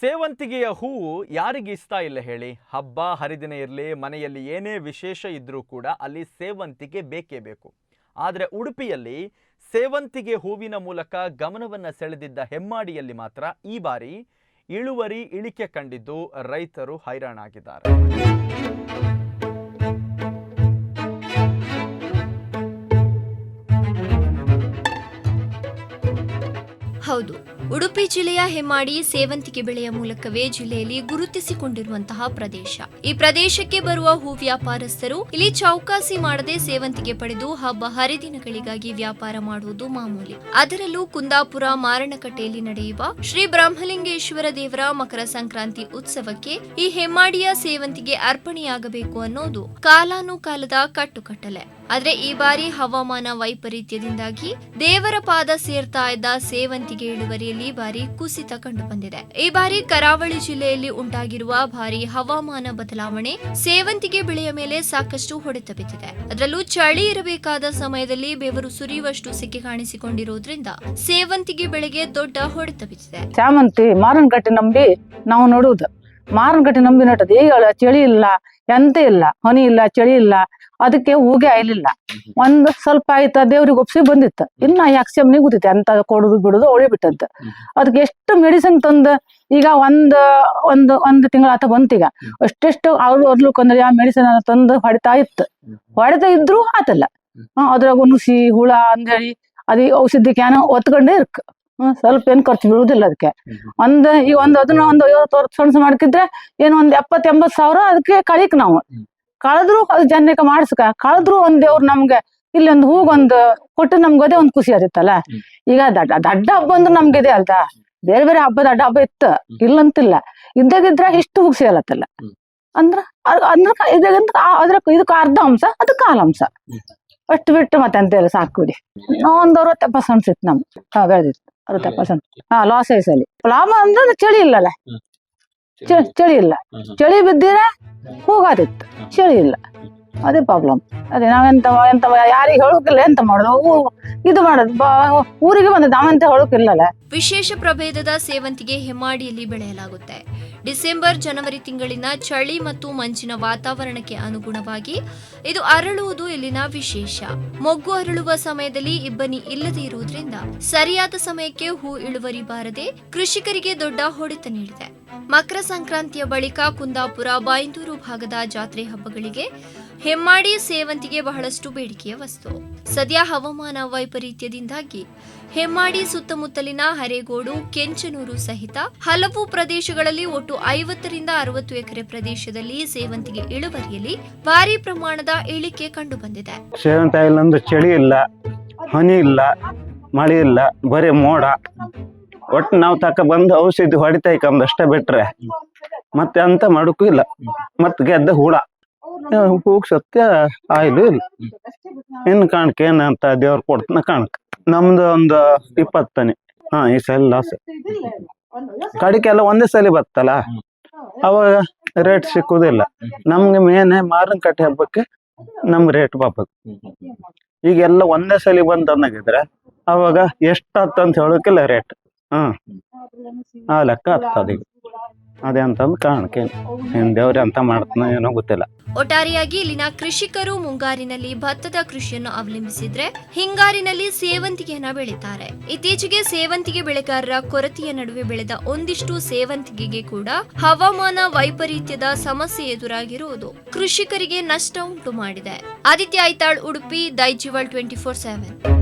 ಸೇವಂತಿಗೆಯ ಹೂವು ಯಾರಿಗೆ ಇಷ್ಟ ಇಲ್ಲ ಹೇಳಿ? ಹಬ್ಬ, ಹರಿದಿನ ಇರಲಿ, ಮನೆಯಲ್ಲಿ ಏನೇ ವಿಶೇಷ ಇದ್ದರೂ ಕೂಡ ಅಲ್ಲಿ ಸೇವಂತಿಗೆ ಬೇಕೇ ಬೇಕು. ಆದರೆ ಉಡುಪಿಯಲ್ಲಿ ಸೇವಂತಿಗೆ ಹೂವಿನ ಮೂಲಕ ಗಮನವನ್ನು ಸೆಳೆದಿದ್ದ ಹೆಮ್ಮಾಡಿಯಲ್ಲಿ ಮಾತ್ರ ಈ ಬಾರಿ ಇಳುವರಿ ಇಳಿಕೆ ಕಂಡಿದ್ದು ರೈತರು ಹೈರಾಣಾಗಿದ್ದಾರೆ. ಹೌದು. ಉಡುಪಿ ಜಿಲ್ಲೆಯ ಹೆಮ್ಮಾಡಿ ಸೇವಂತಿಗೆ ಬೆಳೆಯ ಮೂಲಕವೇ ಜಿಲ್ಲೆಯಲ್ಲಿ ಗುರುತಿಸಿಕೊಂಡಿರುವಂತಹ ಪ್ರದೇಶ. ಈ ಪ್ರದೇಶಕ್ಕೆ ಬರುವ ಹೂ ವ್ಯಾಪಾರಸ್ಥರು ಇಲ್ಲಿ ಚೌಕಾಸಿ ಮಾಡದೆ ಸೇವಂತಿಗೆ ಪಡೆದು ಹಬ್ಬ ಹರಿದಿನಗಳಿಗಾಗಿ ವ್ಯಾಪಾರ ಮಾಡುವುದು ಮಾಮೂಲಿ. ಅದರಲ್ಲೂ ಕುಂದಾಪುರ, ಮಾರಣಕಟ್ಟೆಯಲ್ಲಿ ನಡೆಯುವ ಶ್ರೀ ಬ್ರಹ್ಮಲಿಂಗೇಶ್ವರ ದೇವರ ಮಕರ ಸಂಕ್ರಾಂತಿ ಉತ್ಸವಕ್ಕೆ ಈ ಹೆಮ್ಮಾಡಿಯ ಸೇವಂತಿಗೆ ಅರ್ಪಣೆಯಾಗಬೇಕು ಅನ್ನೋದು ಕಾಲಾನುಕಾಲದ ಕಟ್ಟುಕಟ್ಟಲೆ. ಆದ್ರೆ ಈ ಬಾರಿ ಹವಾಮಾನ ವೈಪರೀತ್ಯದಿಂದಾಗಿ ದೇವರ ಪಾದ ಸೇರ್ತಾ ಇದ್ದ ಸೇವಂತಿಗೆ ಇಳುವರಿಯಲ್ಲಿ ಭಾರಿ ಕುಸಿತ ಕಂಡು ಬಂದಿದೆ. ಈ ಬಾರಿ ಕರಾವಳಿ ಜಿಲ್ಲೆಯಲ್ಲಿ ಉಂಟಾಗಿರುವ ಭಾರಿ ಹವಾಮಾನ ಬದಲಾವಣೆ ಸೇವಂತಿಗೆ ಬೆಳೆಯ ಮೇಲೆ ಸಾಕಷ್ಟು ಹೊಡೆತ ಬಿದ್ದಿದೆ. ಅದರಲ್ಲೂ ಚಳಿ ಇರಬೇಕಾದ ಸಮಯದಲ್ಲಿ ಬೆವರು ಸುರಿಯುವಷ್ಟು ಸಿಕ್ಕಿ ಕಾಣಿಸಿಕೊಂಡಿರುವುದರಿಂದ ಸೇವಂತಿಗೆ ಬೆಳೆಗೆ ದೊಡ್ಡ ಹೊಡೆತ ಬಿದ್ದಿದೆ. ಸೇವಂತಿ ಮಾರನಗಟ್ಟೆ ನಂಬಿ ನಾವು ನೋಡುವುದು. ಮಾರನಗಟ್ಟೆ ನಂಬಿ ನೋಟದು ಈಗ ಚಳಿ ಇಲ್ಲ ಎಂತ ಇಲ್ಲ ಹೊನಿ ಇಲ್ಲ ಚಳಿ ಇಲ್ಲ ಅದಕ್ಕೆ ಹೂಗೆ ಆಯ್ಲಿಲ್ಲ. ಒಂದ್ ಸ್ವಲ್ಪ ಆಯ್ತ ದೇವ್ರಿಗೆ ಒಪ್ಸಿ ಬಂದಿತ್ತು. ಇನ್ನ ಯಾಕ್ಸಮ್ನಿ ಗೊತ್ತಿತ್ತು ಎಂತ ಕೊಡುದು ಬಿಡುದು ಒಳಿ ಬಿಟ್ಟಂತ. ಅದಕ್ಕೆ ಎಷ್ಟು ಮೆಡಿಸಿನ್ ತಂದ ಈಗ ಒಂದ್ ಒಂದು ಒಂದ್ ತಿಂಗಳ ಆತ ಬಂತೀಗ ಅಷ್ಟೆಷ್ಟು ಅವ್ರು ಕಂದ್ರೆ ಆ ಮೆಡಿಸಿನ್ ಅನ್ನ ತಂದು ಹೊಡಿತಾ ಇತ್ತು. ಹೊಡಿತಾ ಇದ್ರು ಆತಲ್ಲ. ಅದ್ರಾಗ ನುಸಿ ಹುಳ ಅಂದೇಳಿ ಅದೇ ಔಷಧಿ ಕ್ಯಾನ ಒತ್ಕೊಂಡೇ ಇರ್ಕ್. ಹ್ಮ್, ಸ್ವಲ್ಪ ಏನ್ ಖರ್ಚು ಬೀಳುದಿಲ್ಲ ಅದಕ್ಕೆ. ಒಂದ್ ಈ ಒಂದ್ ಅದನ್ನ ಒಂದು ಐವತ್ತು ವರ್ಷ ಮಾಡ್ಕಿದ್ರೆ ಏನು ಒಂದ್ ಎಪ್ಪತ್ ಎಂಬತ್ ಸಾವಿರ ಅದಕ್ಕೆ ಕಳಿಕ್ ನಾವು. ಕಳೆದ್ರು ಅದು ಜನಕ್ಕೆ ಮಾಡಿಸ್ಕ ಕಳೆದ್ರು ಒಂದ್ ದೇವ್ರು ನಮ್ಗೆ ಇಲ್ಲಿ ಒಂದು ಹೂಗೊಂದ್ ಕೊಟ್ಟು ನಮ್ಗೆ ಅದೇ ಒಂದ್ ಖುಷಿ ಆದಿತ್ತಲ್ಲ ಈಗ ದಡ್ಡ ದಡ್ಡ ಹಬ್ಬ ಅಂದ್ರೆ ನಮ್ಗೆ ಇದೆ ಅಲ್ದ? ಬೇರೆ ಬೇರೆ ಹಬ್ಬ ದಡ್ಡ ಹಬ್ಬ ಇತ್ತು? ಇಲ್ಲಂತಿಲ್ಲ. ಇದ್ದಾಗಿದ್ರ ಇಷ್ಟು ಹುಗ್ಸಿ ಅಲ್ಲತ್ತಲ್ಲ ಅಂದ್ರ ಅದ್- ಅಂದ್ರ ಇದಾಗಂತ ಅದ್ರ ಇದಕ್ಕೆ ಅರ್ಧ ಅಂಶ ಅದು ಕಾಲ ಅಂಶ. ಅಷ್ಟು ಬಿಟ್ಟು ಮತ್ತೆ ಅಂತ ಹೇಳಿ ಸಾಕು ಬಿಡಿ. ಒಂದ್ ಅರವತ್ತು ಎಪ್ಪತ್ತು ಸಣ್ಣ ಸಿತ್ತು ನಮ್ ಬೆಳೆದಿತ್ತು ಅರವತ್ತು ಪರ್ಸೆಂಟ್ ಹಾ ಲಾಸ್ ಅಲ್ಲಿ. ಲಾಭ ಅಂದ್ರೆ ಚಳಿ ಇಲ್ಲಲ್ಲ. ಚಳಿ ಇಲ್ಲ. ಚಳಿ ಬಿದ್ದಿರ ಹೋಗಾದಿತ್ತು. ಚಳಿ ಇಲ್ಲ. ಅದೇ ಪ್ರಾಬ್ಲಮ್ ಅದೇ ನಾವೆಂತ ಎಂತ ಯಾರಿಗೆ ಹೇಳೋಕಿಲ್ಲ ಎಂತ ಮಾಡೋದು? ಇದು ಮಾಡೋದು. ಬಾ- ಊರಿಗೆ ಬಂದದ್ದು ನಾವೆಂತ ಹೇಳೋಕಿಲ್ಲಲ್ಲ ವಿಶೇಷ ಪ್ರಭೇದದ ಸೇವಂತಿಗೆ ಹೆಮ್ಮಾಡಿಯಲ್ಲಿ ಬೆಳೆಯಲಾಗುತ್ತೆ. ಡಿಸೆಂಬರ್, ಜನವರಿ ತಿಂಗಳಿನ ಚಳಿ ಮತ್ತು ಮಂಜಿನ ವಾತಾವರಣಕ್ಕೆ ಅನುಗುಣವಾಗಿ ಇದು ಅರಳುವುದು ಇಲ್ಲಿನ ವಿಶೇಷ. ಮೊಗ್ಗು ಅರಳುವ ಸಮಯದಲ್ಲಿ ಇಬ್ಬನಿ ಇಲ್ಲದೆ ಇರುವುದರಿಂದ ಸರಿಯಾದ ಸಮಯಕ್ಕೆ ಹೂ ಇಳುವರಿ ಬಾರದೆ ಕೃಷಿಕರಿಗೆ ದೊಡ್ಡ ಹೊಡೆತ ನೀಡಿದೆ. ಮಕರ ಸಂಕ್ರಾಂತಿಯ ಬಳಿಕ ಕುಂದಾಪುರ, ಬಾಯಿಂದೂರು ಭಾಗದ ಜಾತ್ರೆ ಹಬ್ಬಗಳಿಗೆ ಹೆಮ್ಮಾಡಿ ಸೇವಂತಿಗೆ ಬಹಳಷ್ಟು ಬೇಡಿಕೆಯ ವಸ್ತು. ಸದ್ಯ ಹವಾಮಾನ ವೈಪರೀತ್ಯದಿಂದಾಗಿ ಹೆಮ್ಮಾಡಿ ಸುತ್ತಮುತ್ತಲಿನ ಹರೇಗೋಡು, ಕೆಂಚನೂರು ಸಹಿತ ಹಲವು ಪ್ರದೇಶಗಳಲ್ಲಿ ಒಟ್ಟು ಐವತ್ತರಿಂದ ಅರವತ್ತು ಎಕರೆ ಪ್ರದೇಶದಲ್ಲಿ ಸೇವಂತಿಗೆ ಇಳುವರಿಯಲ್ಲಿ ಭಾರಿ ಪ್ರಮಾಣದ ಇಳಿಕೆ ಕಂಡುಬಂದಿದೆ. ಸೇವಂತಿ ಅಂದ್ರೆ ಚಳಿ ಇಲ್ಲ, ಹನಿ ಇಲ್ಲ, ಮಳೆ ಇಲ್ಲ, ಬರೀ ಮೋಡ. ಒಟ್ಟು ನಾವು ತಕ ಬಂದು ಔಷಧಿ ಹೊಡಿತಾ ಇಕ್ಕಂದ್ ಅಷ್ಟೇ ಬಿಟ್ರೆ ಮತ್ತೆ ಅಂತ ಮಾಡೋಕ್ಕೂ ಇಲ್ಲ. ಮತ್ತೆ ಗೆದ್ದ ಹುಳ. ಹೂಗ್ ಸತ್ಯ ಆಯ್ಲು ಇಲ್ಲ. ಇನ್ನು ಕಾಣಕ್ಕೆ ಏನಂತ ದೇವ್ರು ಕೊಡ್ತಾನ ಕಾಣಕ್. ನಮ್ದು ಒಂದು ಇಪ್ಪತ್ತನೇ. ಹಾ ಈ ಸಲ ಲಾಸ್ ಕಡಿಕೆಲ್ಲ ಒಂದೇ ಸಲ ಬತ್ತಲ್ಲ? ಅವಾಗ ರೇಟ್ ಸಿಕ್ಕುದಿಲ್ಲ. ನಮ್ಗೆ ಮೇನ್ ಮಾರನ್ ಕಟ್ಟಿ ಹಬ್ಬಕ್ಕೆ ನಮ್ ರೇಟ್ ಈಗ ಈಗೆಲ್ಲ ಒಂದೇ ಸಲ ಬಂದ್ ಅಂದಾಗಿದ್ರೆ ಅವಾಗ ಎಷ್ಟಾತ್ ಅಂತ ಹೇಳೋಕಿಲ್ಲ ರೇಟ್ ಹ್ಮ್. ಆ ಲೆಕ್ಕ ಹತ್ತದ ಈಗ. ಅದೇ ಅಂತಂದ್ ಕಾರಣಕ್ಕೆ ಅಂತ ಮಾಡ್ತಾನ ಏನೋ ಗೊತ್ತಿಲ್ಲ. ಒಟ್ಟಾರೆಯಾಗಿ ಇಲ್ಲಿನ ಕೃಷಿಕರು ಮುಂಗಾರಿನಲ್ಲಿ ಭತ್ತದ ಕೃಷಿಯನ್ನು ಅವಲಂಬಿಸಿದ್ರೆ ಹಿಂಗಾರಿನಲ್ಲಿ ಸೇವಂತಿಗೆಯನ್ನ ಬೆಳೀತಾರೆ. ಇತ್ತೀಚೆಗೆ ಸೇವಂತಿಗೆ ಬೆಳೆಗಾರರ ಕೊರತೆಯ ನಡುವೆ ಬೆಳೆದ ಒಂದಿಷ್ಟು ಸೇವಂತಿಗೆಗೆ ಕೂಡ ಹವಾಮಾನ ವೈಪರೀತ್ಯದ ಸಮಸ್ಯೆ ಎದುರಾಗಿರುವುದು ಕೃಷಿಕರಿಗೆ ನಷ್ಟ ಉಂಟು ಮಾಡಿದೆ. Aditya Aital Udupi digital twenty four seven